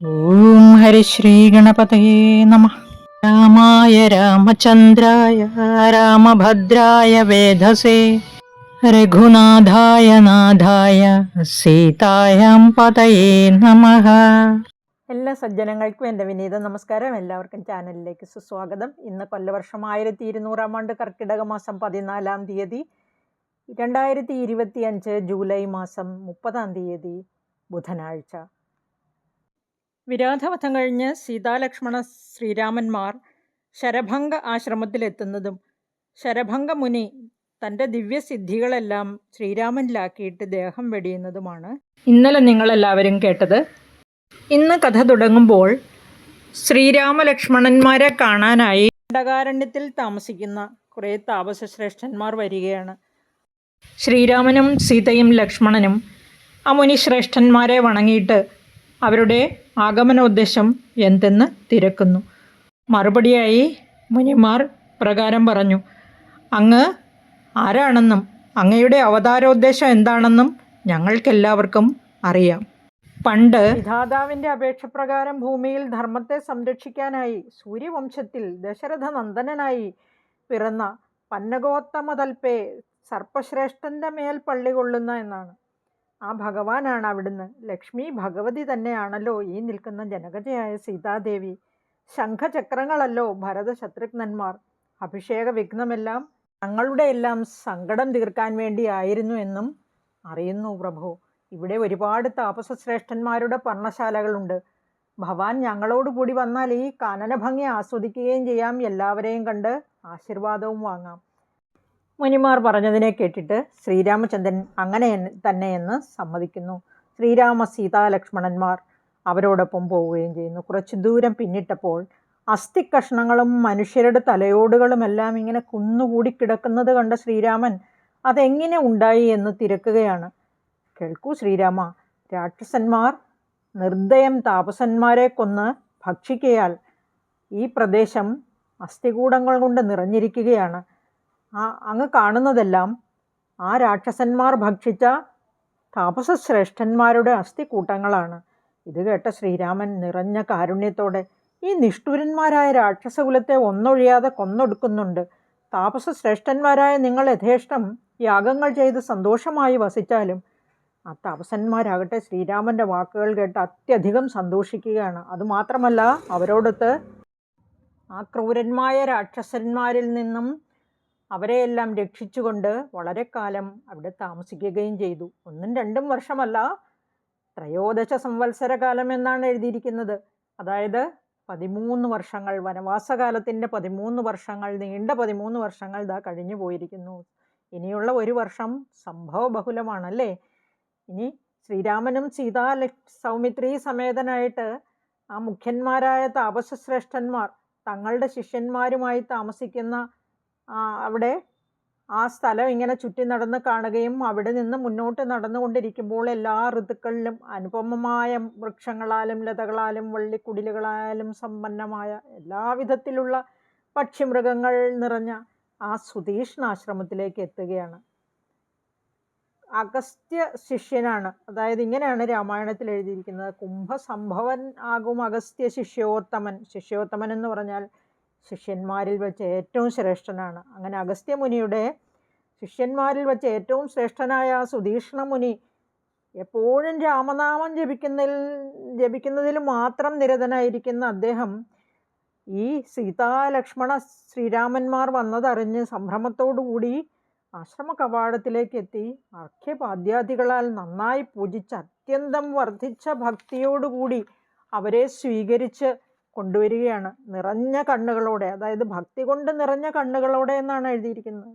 ഓം ഹരിശ്രീഗണപതയേ നമ. രാമായ രാമചന്ദ്രായ രാമഭദ്രായ വേധസേ രഘുനാഥായ നാഥായ സീതായം പതയേ നമ. എല്ലാ സജ്ജനങ്ങൾക്കും എന്റെ വിനീത നമസ്കാരം. എല്ലാവർക്കും ചാനലിലേക്ക് സുസ്വാഗതം. ഇന്ന് കൊല്ലവർഷം ആയിരത്തി ഇരുന്നൂറാം ആണ്ട് കർക്കിടക മാസം പതിനാലാം തീയതി രണ്ടായിരത്തി ഇരുപത്തി അഞ്ച് ജൂലൈ മാസം മുപ്പതാം തീയതി ബുധനാഴ്ച. വിരാധവധം കഴിഞ്ഞ് സീതാലക്ഷ്മണ ശ്രീരാമന്മാർ ശരഭംഗ ആശ്രമത്തിലെത്തുന്നതും ശരഭംഗ മുനി തന്റെ ദിവ്യസിദ്ധികളെല്ലാം ശ്രീരാമനിലാക്കിയിട്ട് ദേഹം വെടിയുന്നതുമാണ്. ഇന്നലെ നിങ്ങളെല്ലാവരും കേട്ടത്. ഇന്ന് കഥ തുടങ്ങുമ്പോൾ ശ്രീരാമലക്ഷ്മണന്മാരെ കാണാനായി ദണ്ഡകാരണ്യത്തിൽ താമസിക്കുന്ന കുറേ താപസശ്രേഷ്ഠന്മാർ വരികയാണ്. ശ്രീരാമനും സീതയും ലക്ഷ്മണനും ആ മുനിശ്രേഷ്ഠന്മാരെ വണങ്ങിയിട്ട് അവരുടെ ആഗമനോദ്ദേശം എന്തെന്ന് തിരക്കുന്നു. മറുപടിയായി മുനിമാർ പ്രകാരം പറഞ്ഞു അങ്ങ് ആരാണെന്നും അങ്ങയുടെ അവതാരോദ്ദേശം എന്താണെന്നും ഞങ്ങൾക്കെല്ലാവർക്കും അറിയാം. പണ്ട് വിധാതാവിന്റെ അപേക്ഷപ്രകാരം ഭൂമിയിൽ ധർമ്മത്തെ സംരക്ഷിക്കാനായി സൂര്യവംശത്തിൽ ദശരഥ നന്ദനായി പിറന്ന പന്നഗോത്തമതൽപേ സർപ്പശ്രേഷ്ഠന്റെ മേൽ പള്ളി കൊള്ളുന്ന എന്നാണ്. ആ ഭഗവാനാണ് അവിടുന്ന്. ലക്ഷ്മി ഭഗവതി തന്നെയാണല്ലോ ഈ നിൽക്കുന്ന ജനകജയായ സീതാദേവി. ശംഖചക്രങ്ങളല്ലോ ഭരത ശത്രുഘ്നന്മാർ അഭിഷേക വിഘ്നമെല്ലാം തങ്ങളുടെ എല്ലാം സങ്കടം തീർക്കാൻ വേണ്ടിയായിരുന്നു എന്നും അറിയുന്നു പ്രഭു. ഇവിടെ ഒരുപാട് താപസശ്രേഷ്ഠന്മാരുടെ പർണശാലകളുണ്ട്. ഭവാൻ ഞങ്ങളോട് കൂടി വന്നാൽ ഈ കാനനഭംഗി ആസ്വദിക്കുകയും ചെയ്യാം. എല്ലാവരെയും കണ്ട് ആശീർവാദവും വാങ്ങാം. മുനിമാർ പറഞ്ഞതിനെ കേട്ടിട്ട് ശ്രീരാമചന്ദ്രൻ അങ്ങനെ തന്നെയെന്ന് സമ്മതിക്കുന്നു. ശ്രീരാമ സീതാ ലക്ഷ്മണന്മാർ അവരോടൊപ്പം പോവുകയും ചെയ്യുന്നു. കുറച്ച് ദൂരം പിന്നിട്ടപ്പോൾ അസ്ഥി കഷ്ണങ്ങളും മനുഷ്യരുടെ തലയോടുകളുമെല്ലാം ഇങ്ങനെ കുന്നുകൂടി കിടക്കുന്നത് കണ്ട ശ്രീരാമൻ അതെങ്ങനെ ഉണ്ടായി എന്ന് തിരക്കുകയാണ്. കേൾക്കൂ ശ്രീരാമ രാക്ഷസന്മാർ നിർദ്ദയം താപസന്മാരെ കൊന്ന് ഭക്ഷിക്കയാൽ ഈ പ്രദേശം അസ്ഥികൂടങ്ങൾ കൊണ്ട് നിറഞ്ഞിരിക്കുകയാണ്. ആ അങ്ങ് കാണുന്നതെല്ലാം ആ രാക്ഷസന്മാർ ഭക്ഷിച്ച താപസശ്രേഷ്ഠന്മാരുടെ അസ്ഥിക്കൂട്ടങ്ങളാണ്. ഇത് കേട്ട ശ്രീരാമൻ നിറഞ്ഞ കാരുണ്യത്തോടെ ഈ നിഷ്ഠുരന്മാരായ രാക്ഷസകുലത്തെ ഒന്നൊഴിയാതെ കൊന്നൊടുക്കുന്നുണ്ട്. താപസശ്രേഷ്ഠന്മാരായ നിങ്ങൾ യഥേഷ്ടം യാഗങ്ങൾ ചെയ്ത് സന്തോഷമായി വസിച്ചാലും ആ താപസന്മാരാകട്ടെ ശ്രീരാമന്റെ വാക്കുകൾ കേട്ട് അത്യധികം സന്തോഷിക്കുകയാണ്. അതുമാത്രമല്ല അവരോടൊത്ത് ആ ക്രൂരന്മായ രാക്ഷസന്മാരിൽ നിന്നും അവരെയെല്ലാം രക്ഷിച്ചുകൊണ്ട് വളരെ കാലം അവിടെ താമസിക്കുകയും ചെയ്തു. ഒന്നും രണ്ടും വർഷമല്ല. ത്രയോദശ സംവത്സര കാലം എന്നാണ് എഴുതിയിരിക്കുന്നത്. അതായത് പതിമൂന്ന് വർഷങ്ങൾ വനവാസകാലത്തിന്റെ പതിമൂന്ന് വർഷങ്ങൾ നീണ്ട പതിമൂന്ന് വർഷങ്ങൾ ഇതാ കഴിഞ്ഞു പോയിരിക്കുന്നു. ഇനിയുള്ള ഒരു വർഷം സംഭവ ബഹുലമാണല്ലേ ഇനി ശ്രീരാമനും സീതാ സൗമിത്രി സമേതനായിട്ട് ആ മുഖ്യന്മാരായ താപസശ്രേഷ്ഠന്മാർ തങ്ങളുടെ ശിഷ്യന്മാരുമായി താമസിക്കുന്ന അവിടെ ആ സ്ഥലം ഇങ്ങനെ ചുറ്റി നടന്ന് കാണുകയും അവിടെ നിന്ന് മുന്നോട്ട് നടന്നുകൊണ്ടിരിക്കുമ്പോൾ എല്ലാ ഋതുക്കളിലും അനുപമമായ വൃക്ഷങ്ങളാലും ലതകളാലും വള്ളിക്കുടിലുകളാലും സമ്പന്നമായ എല്ലാവിധത്തിലുള്ള പക്ഷിമൃഗങ്ങൾ നിറഞ്ഞ ആ സുതീഷ്ണാശ്രമത്തിലേക്ക് എത്തുകയാണ്. അഗസ്ത്യ ശിഷ്യനാണ്. അതായത് ഇങ്ങനെയാണ് രാമായണത്തിൽ എഴുതിയിരിക്കുന്നത്. കുംഭസംഭവൻ ആകും അഗസ്ത്യ ശിഷ്യോത്തമൻ. ശിഷ്യോത്തമൻ എന്ന് പറഞ്ഞാൽ ശിഷ്യന്മാരിൽ വെച്ച് ഏറ്റവും ശ്രേഷ്ഠനാണ്. അങ്ങനെ അഗസ്ത്യമുനിയുടെ ശിഷ്യന്മാരിൽ വെച്ച് ഏറ്റവും ശ്രേഷ്ഠനായ സുധീഷ്ണ മുനി എപ്പോഴും രാമനാമം ജപിക്കുന്നതിൽ ജപിക്കുന്നതിൽ മാത്രം നിരതനായിരിക്കുന്ന അദ്ദേഹം ഈ സീതാ ലക്ഷ്മണ ശ്രീരാമന്മാർ വന്നതറിഞ്ഞ് സംഭ്രമത്തോടുകൂടി ആശ്രമ കവാടത്തിലേക്ക് എത്തി. അർഘ്യപാദ്യാദികളാൽ നന്നായി പൂജിച്ച് അത്യന്തം വർദ്ധിച്ച ഭക്തിയോടുകൂടി അവരെ സ്വീകരിച്ച് കൊണ്ടുവരികയാണ്. നിറഞ്ഞ കണ്ണുകളോടെ അതായത് ഭക്തി കൊണ്ട് നിറഞ്ഞ കണ്ണുകളോടെ എന്നാണ് എഴുതിയിരിക്കുന്നത്.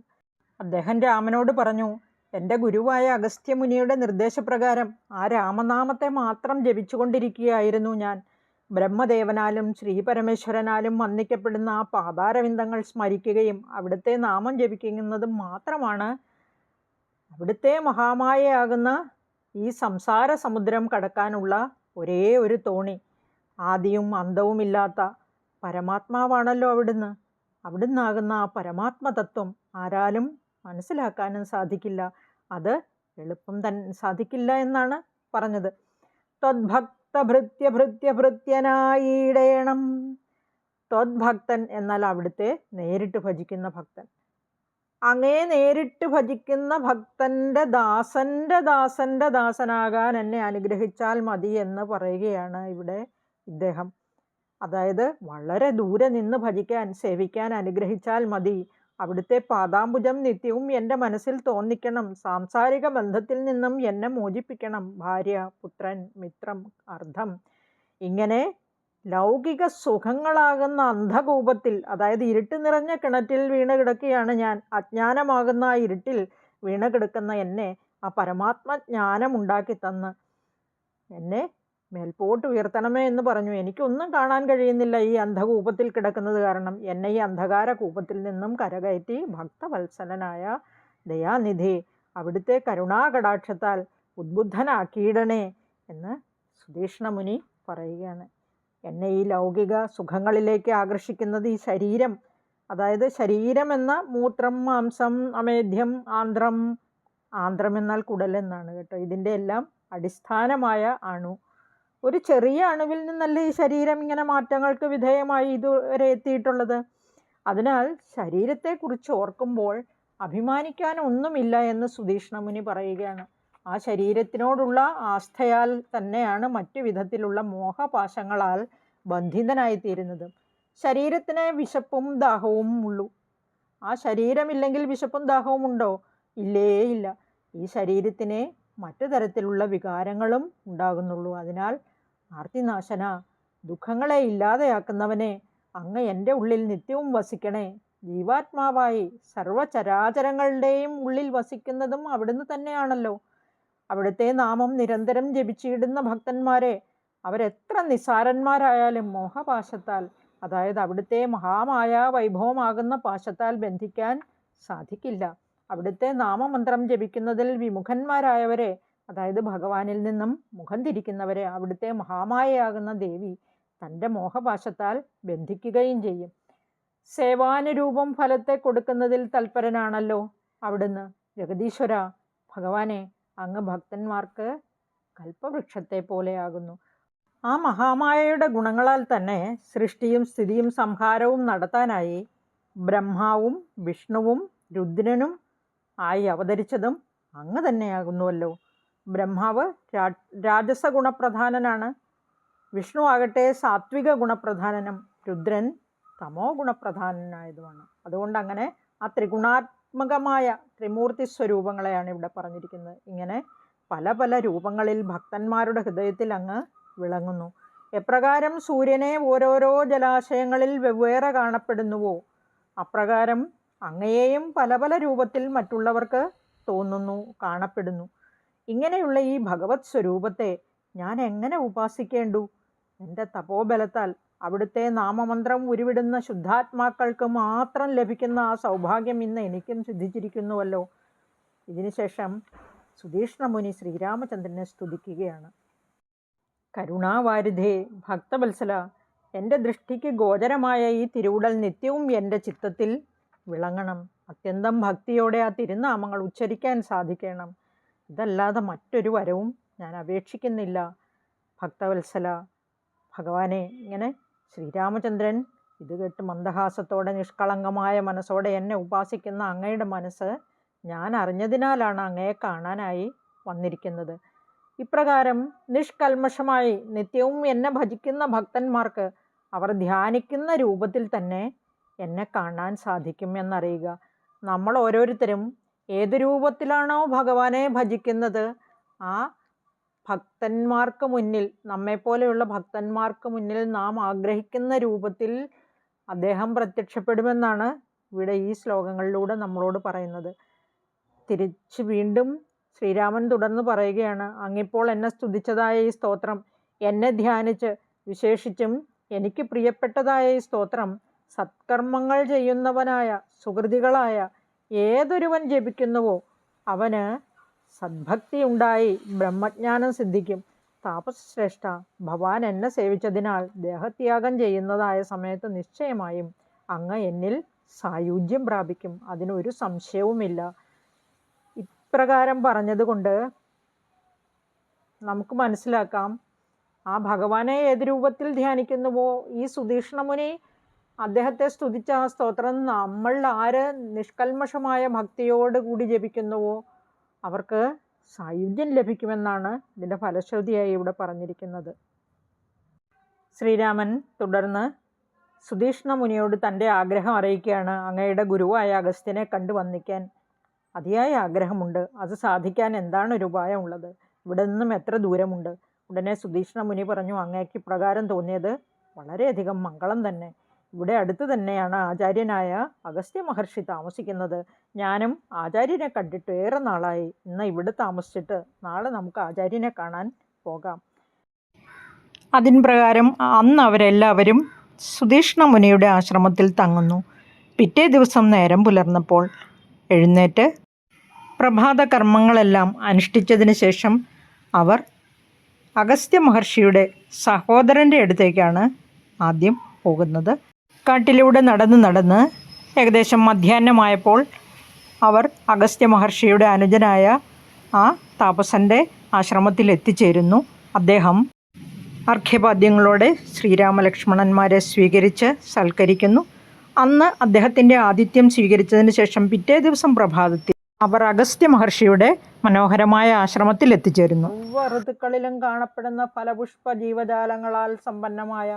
അദ്ദേഹം രാമനോട് പറഞ്ഞു എന്റെ ഗുരുവായ അഗസ്ത്യമുനിയുടെ നിർദ്ദേശപ്രകാരം ആ രാമനാമത്തെ മാത്രം ജപിച്ചുകൊണ്ടിരിക്കുകയായിരുന്നു ഞാൻ. ബ്രഹ്മദേവനാലും ശ്രീപരമേശ്വരനാലും വന്ദിക്കപ്പെടുന്ന ആ പാതാരവിന്ദങ്ങൾ സ്മരിക്കുകയും അവിടുത്തെ നാമം ജപിക്കുന്നതും മാത്രമാണ് അവിടുത്തെ മഹാമായയാകുന്ന ഈ സംസാര സമുദ്രം കടക്കാനുള്ള ഒരേ ഒരു തോണി. ആദിയും അന്തവുമില്ലാത്ത പരമാത്മാവാണല്ലോ അവിടുന്ന്. അവിടുന്നാകുന്ന ആ പരമാത്മതത്വം ആരാലും മനസ്സിലാക്കാനും സാധിക്കില്ല. അത് എളുപ്പം തന്നെ സാധിക്കില്ല എന്നാണ് പറഞ്ഞത്. ത്വദ്ഭക്ത ഭക്തഭൃത്യഭൃത്യഭൃത്യനായിടേണം ത്വദ്ഭക്തൻ എന്നാൽ അവിടുത്തെ നേരിട്ട് ഭജിക്കുന്ന ഭക്തൻ. അങ്ങേ നേരിട്ട് ഭജിക്കുന്ന ഭക്തന്റെ ദാസന്റെ ദാസന്റെ ദാസനാകാൻ എന്നെ അനുഗ്രഹിച്ചാൽ മതി എന്ന് പറയുകയാണ് ഇവിടെ ഇദ്ദേഹം. അതായത് വളരെ ദൂരെ നിന്ന് ഭജിക്കാൻ സേവിക്കാൻ അനുഗ്രഹിച്ചാൽ മതി. അവിടുത്തെ പാതാംബുജം നിത്യവും എന്റെ മനസ്സിൽ തോന്നിക്കണം. സാംസാരിക ബന്ധത്തിൽ നിന്നും എന്നെ മോചിപ്പിക്കണം. ഭാര്യ പുത്രൻ മിത്രം അർത്ഥം ഇങ്ങനെ ലൗകിക സുഖങ്ങളാകുന്ന അന്ധകൂപത്തിൽ അതായത് ഇരുട്ട് നിറഞ്ഞ കിണറ്റിൽ വീണ് കിടക്കുകയാണ് ഞാൻ. അജ്ഞാനമാകുന്ന ആ ഇരുട്ടിൽ വീണ് കിടക്കുന്ന എന്നെ ആ പരമാത്മ ജ്ഞാനം ഉണ്ടാക്കി തന്ന്. എന്നെ മേൽപോട്ട് ഉയർത്തണമേ എന്ന് പറഞ്ഞു. എനിക്കൊന്നും കാണാൻ കഴിയുന്നില്ല ഈ അന്ധകൂപത്തിൽ കിടക്കുന്നത് കാരണം. എന്നെ ഈ അന്ധകാര കൂപത്തിൽ നിന്നും കരകയറ്റി ഭക്തവത്സലനായ ദയാനിധി അവിടുത്തെ കരുണാകടാക്ഷത്താൽ ഉദ്ബുദ്ധനാക്കിയിടണേ എന്ന് സുധീഷ്ണമുനി പറയുകയാണ്. എന്നെ ഈ ലൗകിക സുഖങ്ങളിലേക്ക് ആകർഷിക്കുന്നത് ഈ ശരീരം. അതായത് ശരീരം എന്ന മൂത്രം മാംസം അമേധ്യം ആന്ധ്രം ആന്ധ്രം എന്നാൽ കുടലെന്നാണ് കേട്ടോ. ഇതിന്റെ എല്ലാം അടിസ്ഥാനമായ അണു. ഒരു ചെറിയ അണുവിൽ നിന്നല്ല ഈ ശരീരം ഇങ്ങനെ മാറ്റങ്ങൾക്ക് വിധേയമായി ഇതുവരെ എത്തിയിട്ടുള്ളത്? അതിനാൽ ശരീരത്തെക്കുറിച്ച് ഓർക്കുമ്പോൾ അഭിമാനിക്കാൻ ഒന്നുമില്ല എന്ന് സുധീഷ്ണമുനി പറയുകയാണ്. ആ ശരീരത്തിനോടുള്ള ആസ്ഥയാൽ തന്നെയാണ് മറ്റു വിധത്തിലുള്ള മോഹപാശങ്ങളാൽ ബന്ധിതനായിത്തീരുന്നത്. ശരീരത്തിന് വിശപ്പും ദാഹവും ഉള്ളൂ. ആ ശരീരമില്ലെങ്കിൽ വിശപ്പും ദാഹവും ഉണ്ടോ? ഇല്ലേ ഇല്ല ഈ ശരീരത്തിന് മറ്റു തരത്തിലുള്ള വികാരങ്ങളും ഉണ്ടാകുന്നുള്ളൂ. അതിനാൽ ആർത്തിനാശന. ദുഃഖങ്ങളെ ഇല്ലാതെയാക്കുന്നവനെ അങ്ങ് എന്റെ ഉള്ളിൽ നിത്യവും വസിക്കണേ. ജീവാത്മാവായി സർവചരാചരങ്ങളുടെയും ഉള്ളിൽ വസിക്കുന്നതും അവിടുന്ന് തന്നെയാണല്ലോ. അവിടുത്തെ നാമം നിരന്തരം ജപിച്ചിടുന്ന ഭക്തന്മാരെ അവരെത്ര നിസാരന്മാരായാലും മോഹപാശത്താൽ അതായത് അവിടുത്തെ മഹാമായ വൈഭവമാകുന്ന പാശത്താൽ ബന്ധിക്കാൻ സാധിക്കില്ല. അവിടുത്തെ നാമമന്ത്രം ജപിക്കുന്നതിൽ വിമുഖന്മാരായവരെ അതായത് ഭഗവാനിൽ നിന്നും മുഖം തിരിക്കുന്നവരെ അവിടുത്തെ മഹാമായയാകുന്ന ദേവി തന്റെ മോഹപാശത്താൽ ബന്ധിക്കുകയും ചെയ്യും. സേവാനുരൂപം ഫലത്തെ കൊടുക്കുന്നതിൽ തൽപരനാണല്ലോ അവിടുന്ന്. ജഗദീശ്വര ഭഗവാനെ അങ്ങ് ഭക്തന്മാർക്ക് കൽപ്പവൃക്ഷത്തെ പോലെയാകുന്നു. ആ മഹാമായയുടെ ഗുണങ്ങളാൽ തന്നെ സൃഷ്ടിയും സ്ഥിതിയും സംഹാരവും നടത്താനായി ബ്രഹ്മാവും വിഷ്ണുവും രുദ്രനും ആയി അവതരിച്ചതും അങ്ങ് തന്നെയാകുന്നുവല്ലോ. ബ്രഹ്മാവ് രാജസ ഗുണപ്രധാനനാണ് വിഷ്ണു ആകട്ടെ സാത്വിക ഗുണപ്രധാനനും. രുദ്രൻ തമോ ഗുണപ്രധാനനായതുമാണ്. അതുകൊണ്ട് അങ്ങനെ ആ ത്രിഗുണാത്മകമായ ത്രിമൂർത്തി സ്വരൂപങ്ങളെയാണ് ഇവിടെ പറഞ്ഞിരിക്കുന്നത്. ഇങ്ങനെ പല പല രൂപങ്ങളിൽ ഭക്തന്മാരുടെ ഹൃദയത്തിൽ അങ്ങ് വിളങ്ങുന്നു. എപ്രകാരം സൂര്യനെ ഓരോരോ ജലാശയങ്ങളിൽ വെവ്വേറെ കാണപ്പെടുന്നുവോ അപ്രകാരം അങ്ങയെയും പല പല രൂപത്തിൽ മറ്റുള്ളവർക്ക് തോന്നുന്നു കാണപ്പെടുന്നു. ഇങ്ങനെയുള്ള ഈ ഭഗവത് സ്വരൂപത്തെ ഞാൻ എങ്ങനെ ഉപാസിക്കേണ്ടു? എന്റെ തപോബലത്താൽ അവിടുത്തെ നാമമന്ത്രം ഉരുവിടുന്ന ശുദ്ധാത്മാക്കൾക്ക് മാത്രം ലഭിക്കുന്ന ആ സൗഭാഗ്യം ഇന്ന് എനിക്കും സിദ്ധിച്ചിരിക്കുന്നുവല്ലോ. ഇതിനുശേഷം സുധീഷ്ണമുനി ശ്രീരാമചന്ദ്രനെ സ്തുതിക്കുകയാണ്. കരുണാവാരിധേ ഭക്തവത്സല എന്റെ ദൃഷ്ടിക്ക് ഗോചരമായ ഈ തിരുവുടൽ നിത്യവും എന്റെ ചിത്തത്തിൽ വിളങ്ങണം. അത്യന്തം ഭക്തിയോടെ ആ തിരുനാമങ്ങൾ ഉച്ചരിക്കാൻ സാധിക്കണം. ഇതല്ലാതെ മറ്റൊരു വരവും ഞാൻ അപേക്ഷിക്കുന്നില്ല. ഭക്തവത്സല ഭഗവാനെ ഇങ്ങനെ ശ്രീരാമചന്ദ്രൻ ഇത് കേട്ട് മന്ദഹാസത്തോടെ നിഷ്കളങ്കമായ മനസ്സോടെ എന്നെ ഉപാസിക്കുന്ന അങ്ങയുടെ മനസ്സ് ഞാൻ അറിഞ്ഞതിനാലാണ് അങ്ങയെ കാണാനായി വന്നിരിക്കുന്നത്. ഇപ്രകാരം നിഷ്കൽമഷമായി നിത്യവും എന്നെ ഭജിക്കുന്ന ഭക്തന്മാർക്ക് അവർ ധ്യാനിക്കുന്ന രൂപത്തിൽ തന്നെ എന്നെ കാണാൻ സാധിക്കും എന്നറിയുക. നമ്മൾ ഓരോരുത്തരും ഏത് രൂപത്തിലാണോ ഭഗവാനെ ഭജിക്കുന്നത്? ആ ഭക്തന്മാർക്ക് മുന്നിൽ നമ്മെപ്പോലെയുള്ള ഭക്തന്മാർക്ക് മുന്നിൽ നാം ആഗ്രഹിക്കുന്ന രൂപത്തിൽ അദ്ദേഹം പ്രത്യക്ഷപ്പെടുമെന്നാണ് ഇവിടെ ഈ ശ്ലോകങ്ങളിലൂടെ നമ്മളോട് പറയുന്നത്. തിരിച്ച് വീണ്ടും ശ്രീരാമൻ തുടർന്ന് പറയുകയാണ് അങ്ങിപ്പോൾ എന്നെ സ്തുതിച്ചതായ ഈ സ്തോത്രം എന്നെ ധ്യാനിച്ച് വിശേഷിച്ചും എനിക്ക് പ്രിയപ്പെട്ടതായ ഈ സ്തോത്രം സത്കർമ്മങ്ങൾ ചെയ്യുന്നവനായ സുഹൃതികളായ ഏതൊരുവൻ ജപിക്കുന്നുവോ അവന് സദ്ഭക്തി ഉണ്ടായി ബ്രഹ്മജ്ഞാനം സിദ്ധിക്കും. താപശ്രേഷ്ഠ ഭവാൻ എന്നെ സേവിച്ചതിനാൽ ദേഹത്യാഗം ചെയ്യുന്നതായ സമയത്ത് നിശ്ചയമായും അങ്ങ് എന്നിൽ സായുജ്യം പ്രാപിക്കും. അതിനൊരു സംശയവുമില്ല. ഇപ്രകാരം പറഞ്ഞതുകൊണ്ട് നമുക്ക് മനസ്സിലാക്കാം. ആ ഭഗവാനെ ഏത് രൂപത്തിൽ ധ്യാനിക്കുന്നുവോ? ഈ സുധീഷ്ണമുനി അദ്ദേഹത്തെ സ്തുതിച്ച ആ സ്തോത്രം. നമ്മൾ ആര് നിഷ്കൽമഷമായ ഭക്തിയോട് കൂടി ജപിക്കുന്നുവോ അവർക്ക് സായുജ്യം ലഭിക്കുമെന്നാണ് ഇതിന്റെ ഫലശ്രുതിയായി ഇവിടെ പറഞ്ഞിരിക്കുന്നത്. ശ്രീരാമൻ തുടർന്ന് സുധീഷ്ണ മുനിയോട് തന്റെ ആഗ്രഹം അറിയിക്കുകയാണ്. അങ്ങയുടെ ഗുരുവായ അഗസ്ത്യനെ കണ്ടു വന്നിക്കാൻ അതിയായ ആഗ്രഹമുണ്ട്. അത് സാധിക്കാൻ എന്താണ് ഒരു ഉപായമുള്ളത് ഇവിടെ നിന്നും എത്ര ദൂരമുണ്ട്? ഉടനെ സുധീഷ്ണ മുനി പറഞ്ഞു അങ്ങേക്ക് ഇപ്രകാരം തോന്നിയത് വളരെയധികം മംഗളം തന്നെ. ഇവിടെ അടുത്ത് തന്നെയാണ് ആചാര്യനായ അഗസ്ത്യ മഹർഷി താമസിക്കുന്നത്. ഞാനും ആചാര്യനെ കണ്ടിട്ട് ഏറെ നാളായി. ഇന്ന് ഇവിടെ താമസിച്ചിട്ട് നാളെ നമുക്ക് ആചാര്യനെ കാണാൻ പോകാം. അതിൻ പ്രകാരം അന്ന് അവരെല്ലാവരും സുധീഷ്ണ മുനിയുടെ ആശ്രമത്തിൽ തങ്ങുന്നു. പിറ്റേ ദിവസം നേരം പുലർന്നപ്പോൾ എഴുന്നേറ്റ് പ്രഭാത കർമ്മങ്ങളെല്ലാം അനുഷ്ഠിച്ചതിന് ശേഷം അവർ അഗസ്ത്യ മഹർഷിയുടെ സഹോദരന്റെ അടുത്തേക്കാണ് ആദ്യം പോകുന്നത്. കാട്ടിലൂടെ നടന്ന് നടന്ന് ഏകദേശം മധ്യാഹ്നമായപ്പോൾ അവർ അഗസ്ത്യ മഹർഷിയുടെ അനുജനായ ആ താപസന്റെ ആശ്രമത്തിൽ എത്തിച്ചേരുന്നു. അദ്ദേഹം അർഘ്യപാദ്യങ്ങളോടെ ശ്രീരാമലക്ഷ്മണന്മാരെ സ്വീകരിച്ച് സൽക്കരിക്കുന്നു. അന്ന് അദ്ദേഹത്തിന്റെ ആതിഥ്യം സ്വീകരിച്ചതിന് ശേഷം പിറ്റേ ദിവസം പ്രഭാതത്തിൽ അവർ അഗസ്ത്യ മഹർഷിയുടെ മനോഹരമായ ആശ്രമത്തിൽ എത്തിച്ചേരുന്നു. ഋതുക്കളിലും കാണപ്പെടുന്ന ഫലപുഷ്പ ജീവജാലങ്ങളാൽ സമ്പന്നമായ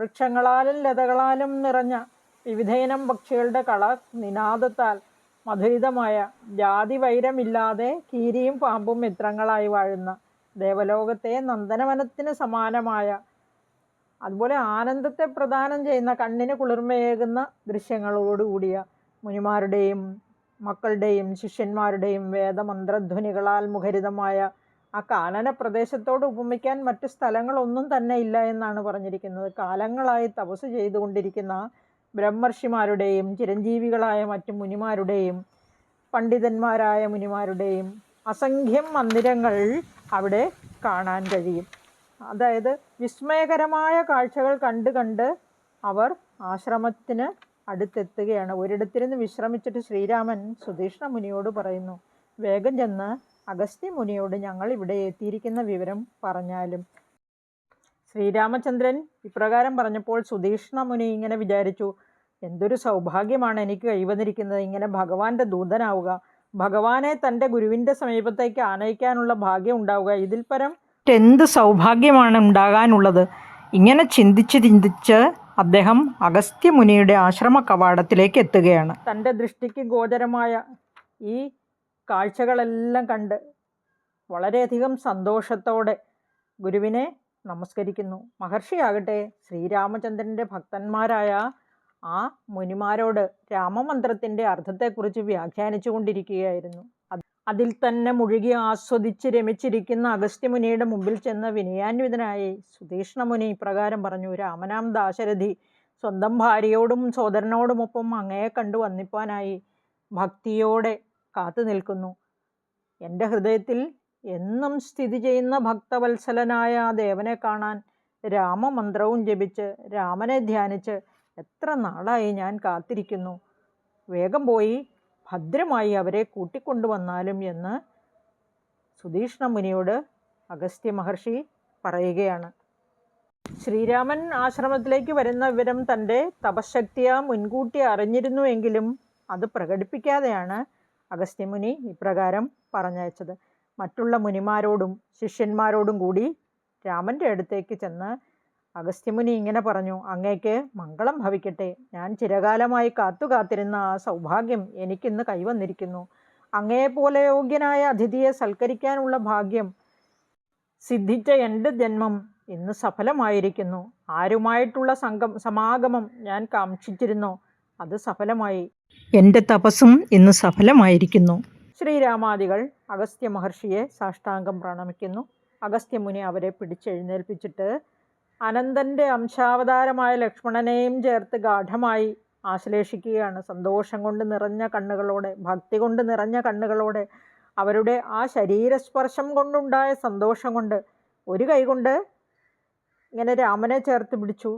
വൃക്ഷങ്ങളാലും ലതകളാലും നിറഞ്ഞ വിവിധയിനം പക്ഷികളുടെ കള നിനാദത്താൽ മധുരിതമായ ജാതി വൈരമില്ലാതെ കീരിയും പാമ്പും മിത്രങ്ങളായി വാഴുന്ന ദേവലോകത്തെ നന്ദനവനത്തിന് സമാനമായ അതുപോലെ ആനന്ദത്തെ പ്രദാനം ചെയ്യുന്ന കണ്ണിന് കുളിർമയേകുന്ന ദൃശ്യങ്ങളോടുകൂടിയ മുനിമാരുടെയും മക്കളുടെയും ശിഷ്യന്മാരുടെയും വേദമന്ത്രധ്വനികളാൽ മുഖരിതമായ ആ കാനന പ്രദേശത്തോട് ഉപമിക്കാൻ മറ്റ് സ്ഥലങ്ങളൊന്നും തന്നെ ഇല്ല എന്നാണ് പറഞ്ഞിരിക്കുന്നത്. കാലങ്ങളായി തപസ് ചെയ്തുകൊണ്ടിരിക്കുന്ന ബ്രഹ്മർഷിമാരുടെയും ചിരഞ്ജീവികളായ മറ്റ് മുനിമാരുടെയും പണ്ഡിതന്മാരായ മുനിമാരുടെയും അസംഖ്യം മന്ദിരങ്ങൾ അവിടെ കാണാൻ കഴിയും. അതായത് വിസ്മയകരമായ കാഴ്ചകൾ കണ്ട് കണ്ട് അവർ ആശ്രമത്തിന് അടുത്തെത്തുകയാണ്. ഒരിടത്തിരുന്ന് വിശ്രമിച്ചിട്ട് ശ്രീരാമൻ സുധീഷ്ണ മുനിയോട് പറയുന്നു വേഗം ചെന്ന് അഗസ്ത്യ മുനിയോട് ഞങ്ങൾ ഇവിടെ എത്തിയിരിക്കുന്ന വിവരം പറഞ്ഞാലും. ശ്രീരാമചന്ദ്രൻ ഇപ്രകാരം പറഞ്ഞപ്പോൾ സുധീഷ്ണ മുനി ഇങ്ങനെ വിചാരിച്ചു എന്തൊരു സൗഭാഗ്യമാണ് എനിക്ക് കൈവന്നിരിക്കുന്നത്. ഇങ്ങനെ ഭഗവാന്റെ ദൂതനാവുക. ഭഗവാനെ തന്റെ ഗുരുവിന്റെ സമീപത്തേക്ക് ആനയിക്കാനുള്ള ഭാഗ്യം ഉണ്ടാവുക. ഇതിൽ പരം എന്ത് സൗഭാഗ്യമാണ് ഉണ്ടാകാനുള്ളത്? ഇങ്ങനെ ചിന്തിച്ച് ചിന്തിച്ച് അദ്ദേഹം അഗസ്ത്യമുനിയുടെ ആശ്രമ കവാടത്തിലേക്ക് എത്തുകയാണ്. തന്റെ ദൃഷ്ടിക്ക് ഗോചരമായ ഈ കാഴ്ചകളെല്ലാം കണ്ട് വളരെയധികം സന്തോഷത്തോടെ ഗുരുവിനെ നമസ്കരിക്കുന്നു. മഹർഷിയാകട്ടെ ശ്രീരാമചന്ദ്രന്റെ ഭക്തന്മാരായ ആ മുനിമാരോട് രാമമന്ത്രത്തിന്റെ അർത്ഥത്തെക്കുറിച്ച് വ്യാഖ്യാനിച്ചു കൊണ്ടിരിക്കുകയായിരുന്നു അതിൽ തന്നെ മുഴുകി ആസ്വദിച്ച് രമിച്ചിരിക്കുന്ന അഗസ്ത്യമുനിയുടെ മുമ്പിൽ ചെന്ന വിനയാന്വിതനായി സുധീഷ്ണമുനി ഇപ്രകാരം പറഞ്ഞു രാമനാം ദാശരഥി സ്വന്തം ഭാര്യയോടും സോദരനോടുമൊപ്പം അങ്ങയെ കണ്ടു വന്നിപ്പാനായി ഭക്തിയോടെ കാത്തു നിൽക്കുന്നു. എന്റെ ഹൃദയത്തിൽ എന്നും സ്ഥിതി ചെയ്യുന്ന ഭക്തവത്സലനായ ആ ദേവനെ കാണാൻ രാമമന്ത്രവും ജപിച്ച് രാമനെ ധ്യാനിച്ച് എത്ര നാളായി ഞാൻ കാത്തിരിക്കുന്നു. വേഗം പോയി ഭദ്രമായി അവരെ കൂട്ടിക്കൊണ്ടുവന്നാലും എന്ന് സുധീഷ്ണ മുനിയോട് അഗസ്ത്യ മഹർഷി പറയുകയാണ്. ശ്രീരാമൻ ആശ്രമത്തിലേക്ക് വരുന്ന വിവരം തന്റെ തപശക്തിയ മുൻകൂട്ടി അറിഞ്ഞിരുന്നുവെങ്കിലും അത് പ്രകടിപ്പിക്കാതെയാണ് അഗസ്ത്യമുനി ഇപ്രകാരം പറഞ്ഞയച്ചത്. മറ്റുള്ള മുനിമാരോടും ശിഷ്യന്മാരോടും കൂടി രാമന്റെ അടുത്തേക്ക് ചെന്ന് അഗസ്ത്യമുനി ഇങ്ങനെ പറഞ്ഞു അങ്ങേക്ക് മംഗളം ഭവിക്കട്ടെ. ഞാൻ ചിരകാലമായി കാത്തു കാത്തിരുന്ന ആ സൗഭാഗ്യം എനിക്കിന്ന് കൈവന്നിരിക്കുന്നു. അങ്ങയെപ്പോലെ യോഗ്യനായ അതിഥിയെ സൽക്കരിക്കാനുള്ള ഭാഗ്യം സിദ്ധിച്ച എന്റെ ജന്മം ഇന്ന് സഫലമായിരിക്കുന്നു. ആരുമായിട്ടുള്ള സംഗം സമാഗമം ഞാൻ കാക്ഷിച്ചിരുന്നോ. അത് സഫലമായി. എന്റെ തപസ്സും ഇന്ന് സഫലമായിരിക്കുന്നു. ശ്രീരാമാദികൾ അഗസ്ത്യ മഹർഷിയെ സാഷ്ടാംഗം പ്രണമിക്കുന്നു. അഗസ്ത്യമുനി അവരെ പിടിച്ചെഴുന്നേൽപ്പിച്ചിട്ട് അനന്തന്റെ അംശാവതാരമായ ലക്ഷ്മണനെയും ചേർത്ത് ഗാഠമായി ആശ്ലേഷിക്കുകയാണ്. സന്തോഷം കൊണ്ട് നിറഞ്ഞ കണ്ണുകളോടെ ഭക്തി കൊണ്ട് നിറഞ്ഞ കണ്ണുകളോടെ അവരുടെ ആ ശരീരസ്പർശം കൊണ്ടുണ്ടായ സന്തോഷം കൊണ്ട് ഒരു കൈകൊണ്ട് ഇങ്ങനെ രാമനെ ചേർത്ത് പിടിച്ചു.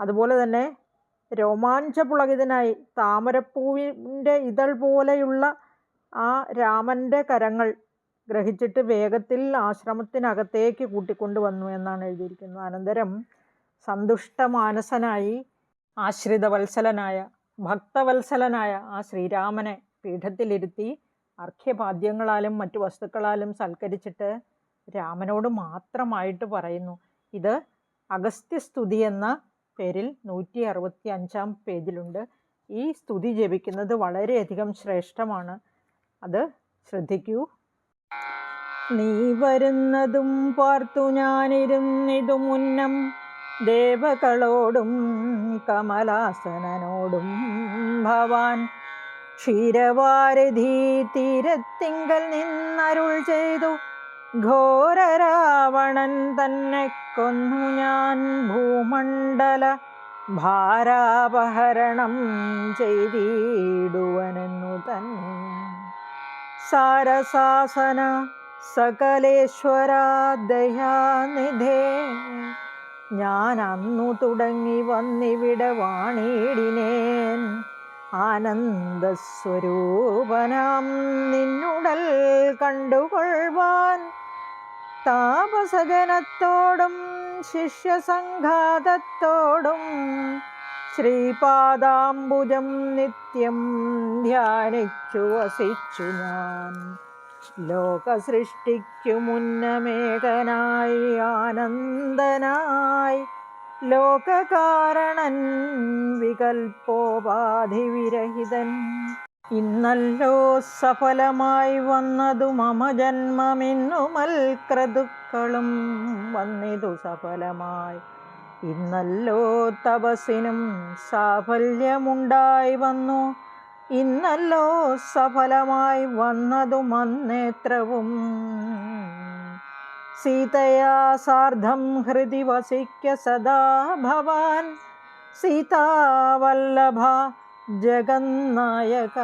അതുപോലെ തന്നെ രോമാഞ്ചപുളകിതനായി താമരപ്പൂവിന്റെ ഇതൾ പോലെയുള്ള ആ രാമന്റെ കരങ്ങൾ ഗ്രഹിച്ചിട്ട് വേഗത്തിൽ ആശ്രമത്തിനകത്തേക്ക് കൂട്ടിക്കൊണ്ടുവന്നു എന്നാണ് എഴുതിയിരിക്കുന്നത്. അനന്തരം സന്തുഷ്ടമാനസനായി ആശ്രിതവത്സലനായ ഭക്തവത്സലനായ ആ ശ്രീരാമനെ പീഠത്തിലിരുത്തി അർഘ്യപാദ്യങ്ങളാലും മറ്റു വസ്തുക്കളാലും സൽക്കരിച്ചിട്ട് രാമനോട് മാത്രമായിട്ട് പറയുന്നു. ഇത് അഗസ്ത്യസ്തുതി എന്ന പേരിൽ നൂറ്റി അറുപത്തി അഞ്ചാം പേജിലുണ്ട്. ഈ സ്തുതി ജപിക്കുന്നത് വളരെയധികം ശ്രേഷ്ഠമാണ്. അത് ശ്രദ്ധിക്കൂ. നീ വരുന്നതും പാർത്തു ഞാനിരുന്നിതു മുന്നം ദേവകളോടും കമലാസനോടും ഭവാൻ ക്ഷീരവാരധി തീരത്തിങ്കൽ നിന്നരുൾ ചെയ്തു ഘോരരാവണൻ തന്നെ കൊന്നു ഞാൻ ഭൂമണ്ഡല ഭാരാപഹരണം ചെയ്തിടുവനെന്നു തന്നെ. സാരസാസന സകലേശ്വര ദയാനിധേ ഞാൻ അന്നു തുടങ്ങി വന്നിവിടെ വാണിടിനേൻ. ആനന്ദസ്വരൂപനാം നിന്നുടൽ കണ്ടുകൊള്ളുവാൻ താപസജനത്തോടും ശിഷ്യസംഘാതത്തോടും ശ്രീപാദാംബുജം നിത്യം ധ്യാനിച്ചു വസിച്ചു ഞാൻ. ലോകസൃഷ്ടിക്കു മുന്നമേകനായി ആനന്ദനായി ലോകകാരണൻ വികൽപ്പോപാധിവിരഹിതൻ ഇന്നല്ലോ സഫലമായി വന്നതു മമ ജന്മമിന്നു മൽക്രതുക്കളും വന്നിതു സഫലമായി. ഇന്നല്ലോ തപസിനും സാഫല്യമുണ്ടായി വന്നു. ഇന്നല്ലോ സഫലമായി വന്നതു മന്നേത്രവും. സീതയാ സാർദ്ധം ഹൃദി വസിക്ക സദാ ഭവാൻ. സീതാവല്ലഭ ജഗന്നായക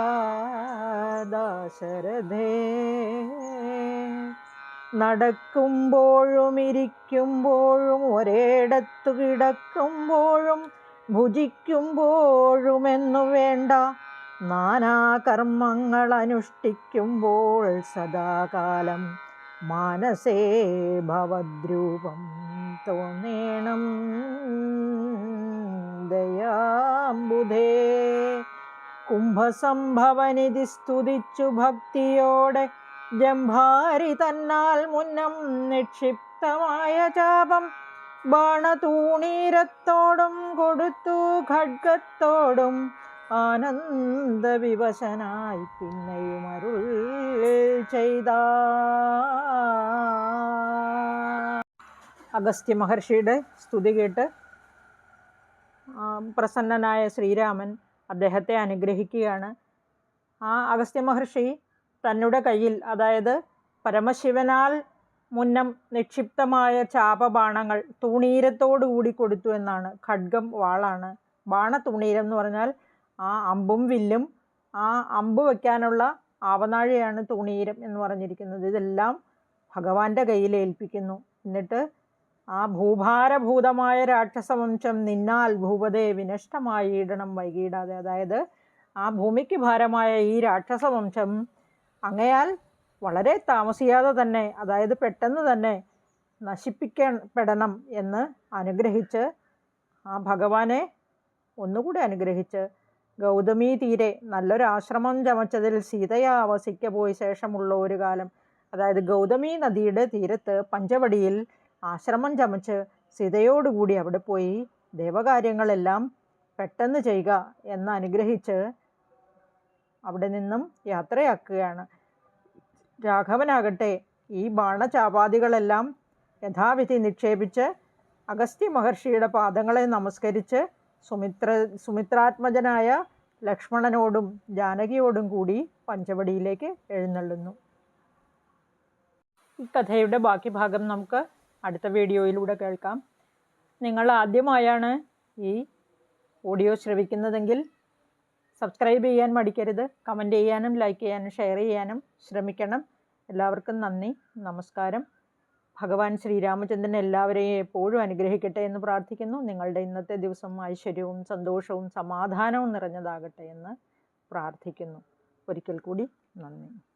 ദാശരഥേ നടക്കുമ്പോഴും ഇരിക്കുമ്പോഴും ഒരേടത്തു കിടക്കുമ്പോഴും ഭുജിക്കുമ്പോഴുമെന്നു വേണ്ട. നാനാകർമ്മങ്ങൾ അനുഷ്ഠിക്കുമ്പോൾ സദാകാലം മാനസേ ഭവദ്രൂപം തോന്നേണം. ദയാംബുധേ കുംഭസംഭവനിധി സ്തുതിച്ചു ഭക്തിയോടെ ജംഭാരി തന്നാൽ മുന്നം നിക്ഷിപ്തമായ ചാപം. ബാണതൂണീരത്തോടും കൊടുത്തു ഖഡ്ഗത്തോടും ആനന്ദവിവശനായി പിന്നെയും അരുൾ ചെയ്ത. അഗസ്ത്യ മഹർഷിയുടെ സ്തുതി കേട്ട് പ്രസന്നനായ ശ്രീരാമൻ അദ്ദേഹത്തെ അനുഗ്രഹിക്കുകയാണ്. ആ അഗസ്ത്യ മഹർഷി തന്നുടെ കയ്യിൽ അതായത് പരമശിവനാൽ മുന്നം നിക്ഷിപ്തമായ ചാപബാണങ്ങൾ തൂണീരത്തോടു കൂടി കൊടുത്തു എന്നാണ്. ഖഡ്ഗം വാളാണ്. ബാണത്തൂണീരം എന്ന് പറഞ്ഞാൽ ആ അമ്പും വില്ലും ആ അമ്പ് വയ്ക്കാനുള്ള ആവനാഴിയാണ് തൂണീരം എന്ന് പറഞ്ഞിരിക്കുന്നത്. ഇതെല്ലാം ഭഗവാന്റെ കയ്യിൽ ഏൽപ്പിക്കുന്നു. എന്നിട്ട് ആ ഭൂഭാരഭൂതമായ രാക്ഷസവംശം നിന്നാൽ ഭൂപതയെ വിനഷ്ടമായി ഇടണം വൈകിടാതെ. അതായത് ആ ഭൂമിക്ക് ഭാരമായ ഈ രാക്ഷസവംശം അങ്ങയാൽ വളരെ താമസിയാതെ തന്നെ അതായത് പെട്ടെന്ന് തന്നെ നശിപ്പിക്കപ്പെടണം എന്ന് അനുഗ്രഹിച്ച് ആ ഭഗവാനെ ഒന്നുകൂടി അനുഗ്രഹിച്ച് ഗൗതമി തീരെ നല്ലൊരാശ്രമം ചമച്ചതിൽ സീതയാ വസിക്ക പോയി ശേഷമുള്ള ഒരു കാലം. അതായത് ഗൗതമി നദിയുടെ തീരത്ത് പഞ്ചവടിയിൽ ആശ്രമം ചമച്ച് സീതയോടുകൂടി അവിടെ പോയി ദേവകാര്യങ്ങളെല്ലാം പെട്ടെന്ന് ചെയ്യുക എന്ന് അനുഗ്രഹിച്ച് അവിടെ നിന്നും യാത്രയാക്കുകയാണ്. രാഘവനാകട്ടെ ഈ ബാണചാപാദികളെല്ലാം യഥാവിധി നിക്ഷേപിച്ച് അഗസ്ത്യ മഹർഷിയുടെ പാദങ്ങളെ നമസ്കരിച്ച് സുമിത്ര സുമിത്രാത്മജനായ ലക്ഷ്മണനോടും ജാനകിയോടും കൂടി പഞ്ചവടിയിലേക്ക് എഴുന്നള്ളുന്നു. ഈ കഥയുടെ ബാക്കി ഭാഗം നമുക്ക് അടുത്ത വീഡിയോയിലൂടെ കേൾക്കാം. നിങ്ങൾ ആദ്യമായാണ് ഈ ഓഡിയോ ശ്രവിക്കുന്നതെങ്കിൽ സബ്സ്ക്രൈബ് ചെയ്യാൻ മടിക്കരുത്. കമന്റ് ചെയ്യാനും ലൈക്ക് ചെയ്യാനും ഷെയർ ചെയ്യാനും ശ്രമിക്കണം. എല്ലാവർക്കും നന്ദി. നമസ്കാരം. ഭഗവാൻ ശ്രീരാമചന്ദ്രൻ എല്ലാവരെയും എപ്പോഴും അനുഗ്രഹിക്കട്ടെ എന്ന് പ്രാർത്ഥിക്കുന്നു. നിങ്ങളുടെ ഇന്നത്തെ ദിവസം ഐശ്വര്യവും സന്തോഷവും സമാധാനവും നിറഞ്ഞതാകട്ടെ എന്ന് പ്രാർത്ഥിക്കുന്നു. ഒരിക്കൽ കൂടി നന്ദി.